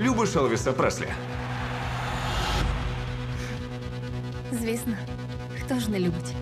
Любиш Елвіса Преслі? Звісно, хто ж не любить?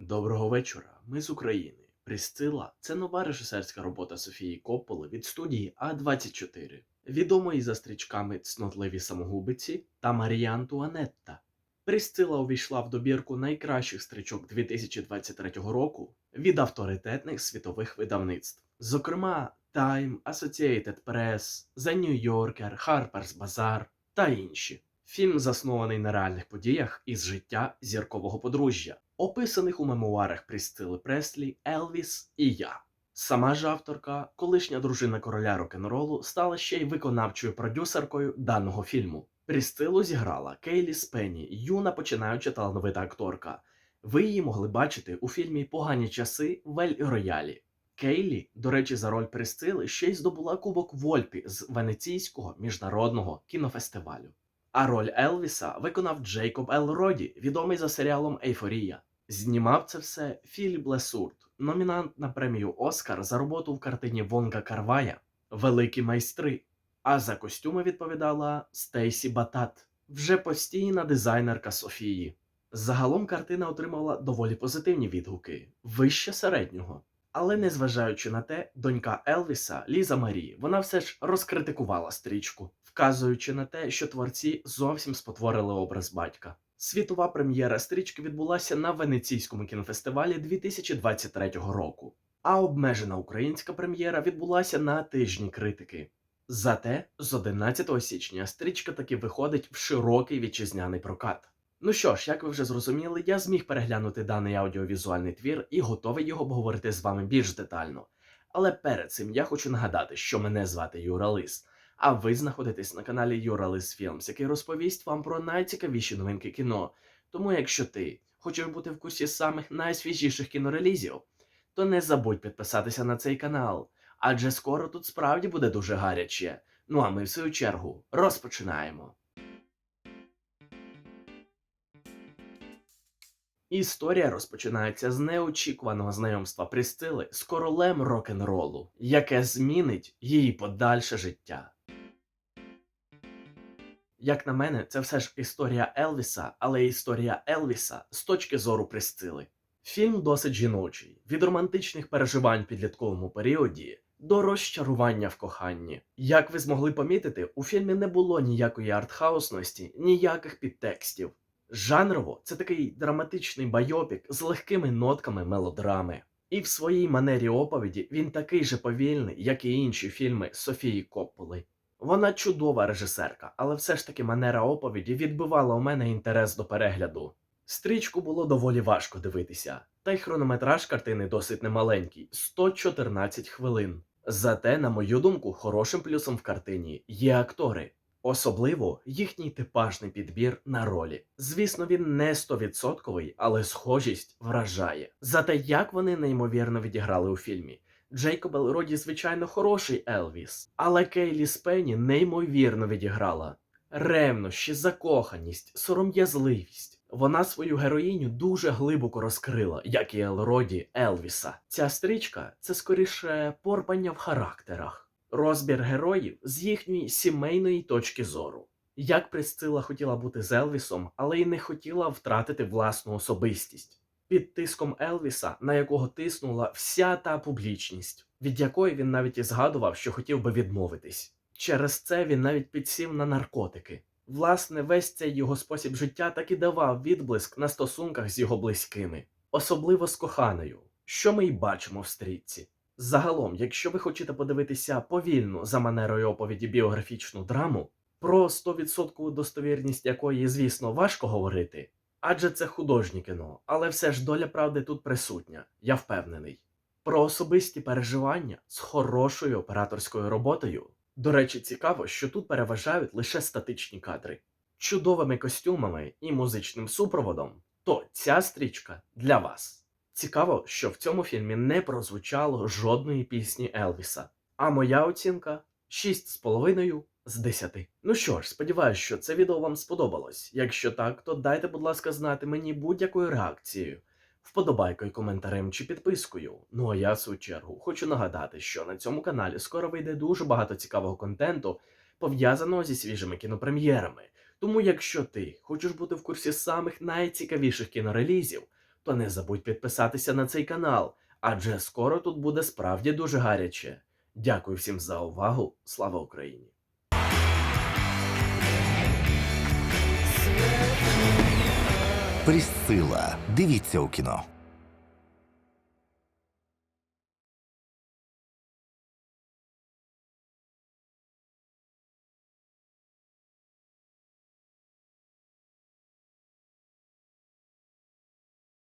Доброго вечора. Ми з України. Присцила це нова режисерська робота Софії Копполи від студії А24, відомої за стрічками Цнотливі самогубиці та Марія Антуанетта. Присцила увійшла в добірку найкращих стрічок 2023 року від авторитетних світових видавництв, зокрема Time, Associated Press, The New Yorker, Harper's Bazaar та інші. Фільм заснований на реальних подіях із життя зіркового подружжя, описаних у мемуарах Прістили Преслі, Елвіс і я. Сама ж авторка, колишня дружина короля рок-н-ролу, стала ще й виконавчою продюсеркою даного фільму. Прістилу зіграла Кейлі Спенні, юна починаюча талановита акторка. Ви її могли бачити у фільмі Погані часи в Ель Роялі. Кейлі, до речі, за роль Престили ще й здобула кубок Вольпі з Венеційського міжнародного кінофестивалю. А роль Елвіса виконав Джейкоб Ел Роді, відомий за серіалом Ейфорія. Знімав це все Філіп Лесурт, номінант на премію Оскар за роботу в картині Вонга Карвая Великі майстри. А за костюми відповідала Стейсі Батат, вже постійна дизайнерка Софії. Загалом картина отримала доволі позитивні відгуки, вище середнього. Але незважаючи на те, донька Елвіса Ліза Марі, вона все ж розкритикувала стрічку, вказуючи на те, що творці зовсім спотворили образ батька. Світова прем'єра стрічки відбулася на Венеційському кінофестивалі 2023 року, а обмежена українська прем'єра відбулася на тижні критики. Зате з 11 січня стрічка таки виходить в широкий вітчизняний прокат. Ну що ж, як ви вже зрозуміли, я зміг переглянути даний аудіовізуальний твір і готовий його обговорити з вами більш детально. Але перед цим я хочу нагадати, що мене звати Юра Лис, а ви знаходитесь на каналі Юра Лис Філмс, який розповість вам про найцікавіші новинки кіно. Тому, якщо ти хочеш бути в курсі самих найсвіжіших кінорелізів, то не забудь підписатися на цей канал, адже скоро тут справді буде дуже гаряче. Ну а ми в свою чергу розпочинаємо. Історія розпочинається з неочікуваного знайомства Прістили з королем рок-н-ролу, яке змінить її подальше життя. Як на мене, це все ж історія Елвіса, але історія Елвіса з точки зору Престили. Фільм досить жіночий, від романтичних переживань в підлітковому періоді до розчарування в коханні. Як ви змогли помітити, у фільмі не було ніякої артхаусності, ніяких підтекстів. Жанрово це такий драматичний байопік з легкими нотками мелодрами. І в своїй манері оповіді він такий же повільний, як і інші фільми Софії Копполи. Вона чудова режисерка, але все ж таки манера оповіді відбивала у мене інтерес до перегляду. Стрічку було доволі важко дивитися, та й хронометраж картини досить немаленький 114 хвилин. Зате, на мою думку, хорошим плюсом в картині є актори. Особливо їхній типажний підбір на ролі. Звісно, він не стовідсотковий, але схожість вражає. Зате як вони неймовірно відіграли у фільмі. Джейкоб Елроді, звичайно, хороший Елвіс, але Кейлі Спенні неймовірно відіграла. Ревнощі, закоханість, сором'язливість. Вона свою героїню дуже глибоко розкрила, як і Елроді Елвіса. Ця стрічка це скоріше порпання в характерах розбір героїв з їхньої сімейної точки зору. Як Присцила хотіла бути з Елвісом, але й не хотіла втратити власну особистість під тиском Елвіса, на якого тиснула вся та публічність, від якої він навіть і згадував, що хотів би відмовитись. Через це він навіть підсів на наркотики. Власне, весь цей його спосіб життя так і давав відблиск на стосунках з його близькими, особливо з коханою, що ми й бачимо в стрічці. Загалом, якщо ви хочете подивитися повільну за манерою оповіді біографічну драму, про 100% достовірність якої, звісно, важко говорити, адже це художнє кіно, але все ж доля правди тут присутня, я впевнений. Про особисті переживання з хорошою операторською роботою. До речі, цікаво, що тут переважають лише статичні кадри, чудовими костюмами і музичним супроводом, то ця стрічка для вас. Цікаво, що в цьому фільмі не прозвучало жодної пісні Елвіса. А моя оцінка 6,5 з 10. Ну що ж, сподіваюсь, що це відео вам сподобалось. Якщо так, то дайте, будь ласка, знати мені будь-якою реакцією, вподобайкою, коментарем чи підпискою. Ну а я, в свою чергу, хочу нагадати, що на цьому каналі скоро вийде дуже багато цікавого контенту, пов'язаного зі свіжими кінопрем'єрами. Тому, якщо ти хочеш бути в курсі самих найцікавіших кінорелізів, то не забудь підписатися на цей канал, адже скоро тут буде справді дуже гаряче. Дякую всім за увагу. Слава Україні! Присцила. Дивіться у кіно.